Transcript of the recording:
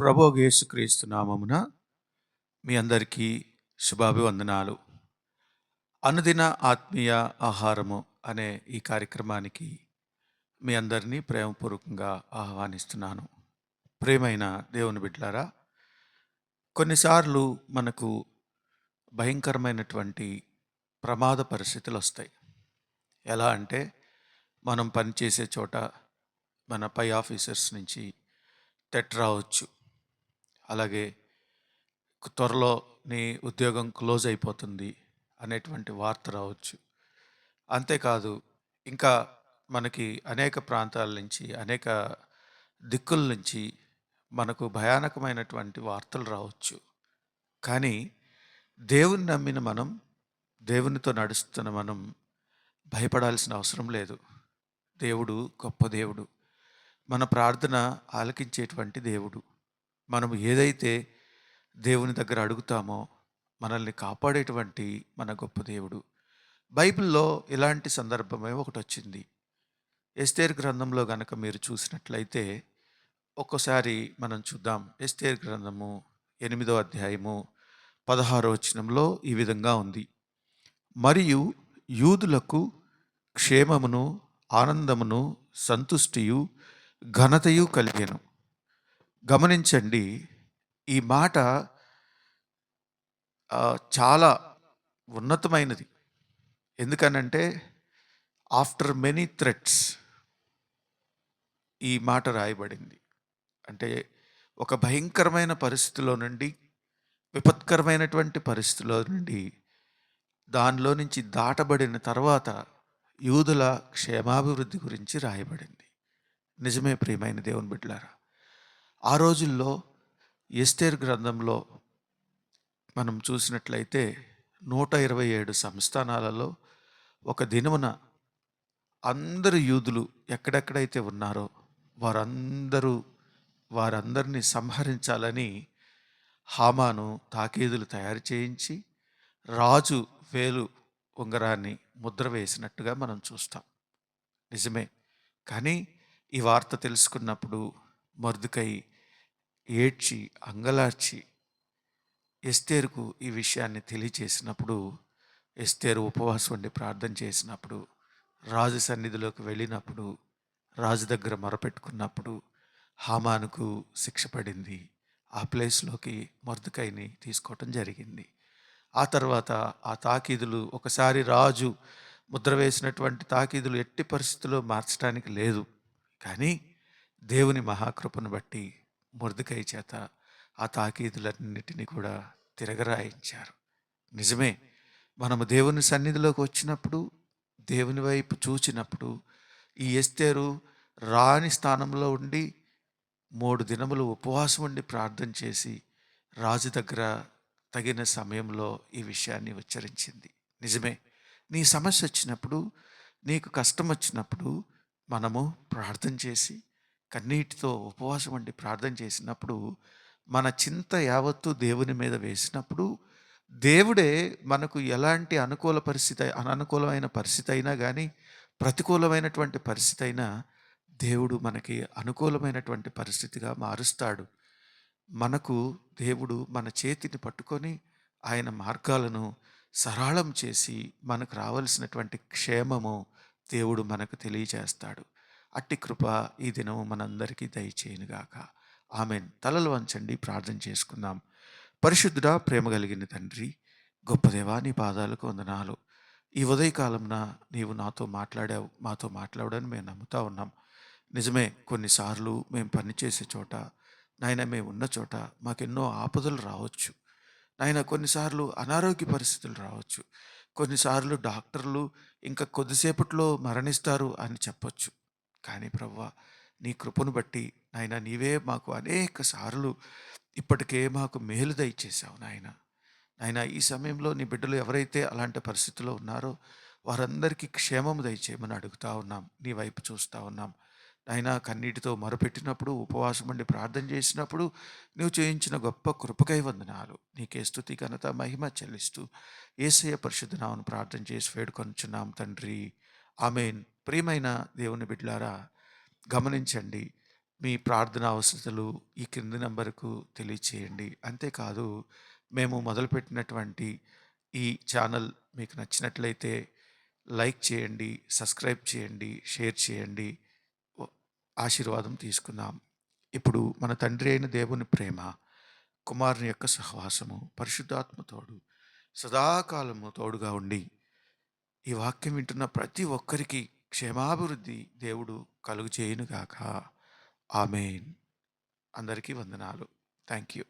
ప్రభు యేసుక్రీస్తు నామమున మీ అందరికీ శుభాభివందనాలు. అనుదిన ఆత్మీయ ఆహారము అనే ఈ కార్యక్రమానికి మీ అందరినీ ప్రేమపూర్వకంగా ఆహ్వానిస్తున్నాను. ప్రేమైన దేవుని బిడ్డలారా కొన్నిసార్లు మనకు భయంకరమైనటువంటి ప్రమాద పరిస్థితులు వస్తాయి. ఎలా అంటే మనం పనిచేసే చోట మన పై ఆఫీసర్స్ నుంచి తెట్ రావచ్చు. అలాగే త్వరలో నీ ఉద్యోగం క్లోజ్ అయిపోతుంది అనేటువంటి వార్త రావచ్చు. అంతేకాదు ఇంకా మనకి అనేక ప్రాంతాల నుంచి అనేక దిక్కుల నుంచి మనకు భయానకమైనటువంటి వార్తలు రావచ్చు. కానీ దేవుని నమ్మిన మనం దేవునితో నడుస్తున్న మనం భయపడాల్సిన అవసరం లేదు. దేవుడు గొప్ప దేవుడు. మన ప్రార్థన ఆలకించేటువంటి దేవుడు. మనం ఏదైతే దేవుని దగ్గర అడుగుతామో మనల్ని కాపాడేటువంటి మన గొప్ప దేవుడు. బైబిల్లో ఇలాంటి సందర్భమే ఒకటి వచ్చింది ఎస్తేర్ గ్రంథంలో గనక మీరు చూసినట్లయితే ఒక్కసారి మనం చూద్దాం. ఎస్తేర్ గ్రంథము ఎనిమిదో అధ్యాయము పదహారో వచనంలో ఈ విధంగా ఉంది. మరియు యూదులకు క్షేమమును ఆనందమును సంతుష్టియు ఘనతయు కలిగాను. గమనించండి ఈ మాట చాలా ఉన్నతమైనది. ఎందుకనంటే ఆఫ్టర్ మెనీ థ్రెట్స్ ఈ మాట రాయబడింది. అంటే ఒక భయంకరమైన పరిస్థితిలో నుండి విపత్కరమైనటువంటి పరిస్థితిలో నుండి దానిలో నుంచి దాటబడిన తర్వాత యూదుల క్షేమాభివృద్ధి గురించి రాయబడింది. నిజమే ప్రియమైన దేవుని బిడ్డలారా? ఆ రోజుల్లో ఎస్టేర్ గ్రంథంలో మనం చూసినట్లయితే నూట ఇరవై ఏడు సంస్థానాలలో ఒక దినమున అందరు యూదులు ఎక్కడెక్కడైతే ఉన్నారో వారందరూ వారందరినీ సంహరించాలని హామాను తాకీదులు తయారు చేయించి రాజు వేలు ఉంగరాన్ని ముద్ర వేసినట్టుగా మనం చూస్తాం. నిజమే. కానీ ఈ వార్త తెలుసుకున్నప్పుడు మరుదుకై ఏడ్చి అంగలార్చి ఎస్తేరుకు ఈ విషయాన్ని తెలియచేసినప్పుడు ఎస్తేరు ఉపవాసం ఉండి ప్రార్థన చేసినప్పుడు రాజు సన్నిధిలోకి వెళ్ళినప్పుడు రాజు దగ్గర మొరపెట్టుకున్నప్పుడు హామానుకు శిక్ష పడింది. ఆ ప్లేస్లోకి మర్దుకైని తీసుకోవటం జరిగింది. ఆ తర్వాత ఆ తాకీదులు ఒకసారి రాజు ముద్ర వేసినటువంటి తాకీదులు ఎట్టి పరిస్థితుల్లో మార్చడానికి లేదు. కానీ దేవుని మహాకృపను బట్టి మురదుకై చేత ఆ తాకీదులన్నిటినీ కూడా తిరగరాయించారు. నిజమే మనము దేవుని సన్నిధిలోకి వచ్చినప్పుడు దేవుని వైపు చూచినప్పుడు ఈ ఎస్తేరు రాని స్థానంలో ఉండి మూడు దినములు ఉపవాసం ఉండి ప్రార్థన చేసి రాజు దగ్గర తగిన సమయంలో ఈ విషయాన్ని ఉచ్చరించింది. నిజమే నీ సమస్య వచ్చినప్పుడు నీకు కష్టం వచ్చినప్పుడు మనము ప్రార్థన చేసి కన్నీటితో ఉపవాసం వంటి ప్రార్థన చేసినప్పుడు మన చింత యావత్తు దేవుని మీద వేసినప్పుడు దేవుడే మనకు ఎలాంటి అనుకూల పరిస్థితి అననుకూలమైన పరిస్థితి అయినా కానీ ప్రతికూలమైనటువంటి పరిస్థితి అయినా దేవుడు మనకి అనుకూలమైనటువంటి పరిస్థితిగా మారుస్తాడు. మనకు దేవుడు మన చేతిని పట్టుకొని ఆయన మార్గాలను సరళం చేసి మనకు రావలసినటువంటి క్షేమము దేవుడు మనకు తెలియజేస్తాడు. అట్టి కృప ఈ దినము మనందరికీ దయచేయనుగాక. ఆమెన్. తలలు వంచండి ప్రార్థన చేసుకుందాం. పరిశుద్ధుడా ప్రేమ కలిగిన తండ్రి గొప్ప దేవా నీ పాదాలకు వందనాలు. ఈ ఉదయకాలంన నీవు నాతో మాట్లాడావు మాతో మాట్లాడని మేము నమ్ముతా ఉన్నాం. నిజమే కొన్నిసార్లు మేము పనిచేసే చోట నాయన మేము ఉన్న చోట మాకెన్నో ఆపదలు రావచ్చు. నాయన కొన్నిసార్లు అనారోగ్య పరిస్థితులు రావచ్చు. కొన్నిసార్లు డాక్టర్లు ఇంకా కొద్దిసేపట్లో మరణిస్తారు అని చెప్పొచ్చు. కానీ ప్రవ్వ నీ కృపను బట్టి నాయన నీవే మాకు అనేక సార్లు ఇప్పటికే మాకు మేలు దయచేశావు నాయన. నాయన ఈ సమయంలో నీ బిడ్డలు ఎవరైతే అలాంటి పరిస్థితుల్లో ఉన్నారో వారందరికీ క్షేమము దయచేయమని అడుగుతా ఉన్నాం. నీ వైపు చూస్తూ ఉన్నాం. నాయన కన్నీటితో మొరపెట్టినప్పుడు ఉపవాసం ఉండి ప్రార్థన చేసినప్పుడు నువ్వు చేయించిన గొప్ప కృపకై వందనాలు. నీకే స్థుతి ఘనత మహిమ చెల్లిస్తూ ఏసయ్య పరిశుద్ధనామను ప్రార్థన చేసి వేడుకొనుచున్నాం తండ్రి. ఆమెన్. ప్రియమైన దేవుని బిడ్లారా గమనించండి. మీ ప్రార్థన అవసరతలు ఈ క్రింది నంబరుకు తెలియచేయండి. అంతేకాదు మేము మొదలుపెట్టినటువంటి ఈ ఛానల్ మీకు నచ్చినట్లయితే లైక్ చేయండి సబ్స్క్రైబ్ చేయండి షేర్ చేయండి. ఆశీర్వాదం తీసుకుందాం. ఇప్పుడు మన తండ్రి అయిన దేవుని ప్రేమ కుమారుని యొక్క సహవాసము పరిశుద్ధాత్మతోడు సదాకాలము తోడుగా ఉండి ఈ వాక్యం వింటున్న ప్రతి ఒక్కరికి క్షేమాభివృద్ధి దేవుడు కలుగు చేయునుగాక. ఆమెన్. అందరికీ వందనాలు. Thank you